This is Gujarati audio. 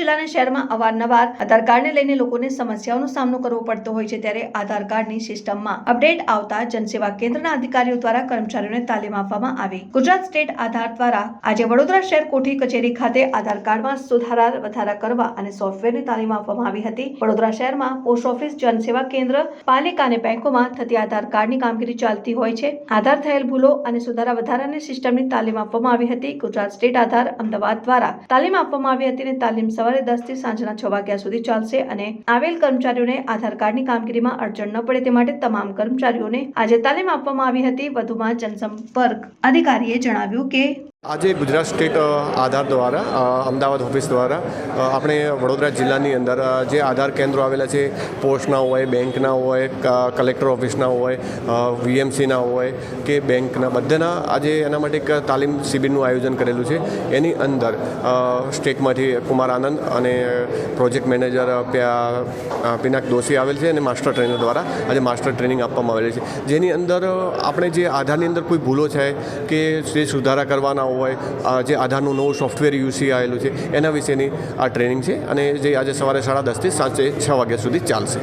વડોદરા જિલ્લાના શહેરમાં અવારનવાર આધાર કાર્ડને લઈને લોકોને સમસ્યાઓનો સામનો કરવો પડતો હોય છે ત્યારે આધાર કાર્ડની સિસ્ટમમાં અપડેટ આવતા જનસેવા કેન્દ્રના અધિકારીઓ દ્વારા કર્મચારીઓને તાલીમ આપવામાં આવી. ગુજરાત સ્ટેટ આધાર દ્વારા આજે વડોદરા શહેર કોઠી કચેરી ખાતે આધાર કાર્ડમાં સુધારા વધારા કરવા અને સોફ્ટવેરની તાલીમ આપવામાં આવી હતી. વડોદરા શહેરમાં પોસ્ટ ઓફિસ, જનસેવા કેન્દ્ર પાલિકા અને બેંકોમાં થતી આધાર કાર્ડની કામગીરી ચાલતી હોય છે. આધાર થયેલ ભૂલો અને સુધારા વધારાની સિસ્ટમની તાલીમ આપવામાં આવી હતી. ગુજરાત સ્ટેટ આધાર અમદાવાદ દ્વારા તાલીમ આપવામાં આવી હતી અને તાલીમ સવારે દસથી સાંજના છ વાગ્યા સુધી ચાલશે અને આવેલ કર્મચારીઓને આધાર કાર્ડની કામગીરીમાં અડચણ ન પડે તે માટે તમામ કર્મચારીઓને આજે તાલીમ આપવામાં આવી હતી. વધુમાં જનસંપર્ક અધિકારીએ જણાવ્યું કે આજે ગુજરાત સ્ટેટ આધાર દ્વારા અમદાવાદ ઓફિસ દ્વારા આપણે વડોદરા જિલ્લાની અંદર જે આધાર કેન્દ્રો આવેલા છે પોસ્ટના હોય બેંકના હોય કલેક્ટર ઓફિસના હોય વીએમસીના હોય, કે બેંકના બધાના આજે એના માટે એક તાલીમ શિબિરનું આયોજન કરેલું છે. એની અંદર સ્ટેટમાંથી કુમાર આનંદ અને પ્રોજેક્ટ મેનેજર પિનાક દોશી આવેલ છે અને માસ્ટર ટ્રેનર દ્વારા આજે માસ્ટર ટ્રેનિંગ આપવામાં આવેલી છે. જેની અંદર આપણે જે આધારની અંદર કોઈ ભૂલો છે, કે જે સુધારા કરવાના હોય અ, જે આધારનું નવું સોફ્ટવેર યુસી આવેલું છે એના વિશેની આ ટ્રેનિંગ છે અને જે આજે સવારે સાડા દસથી સાંજે છ વાગ્યા સુધી ચાલશે.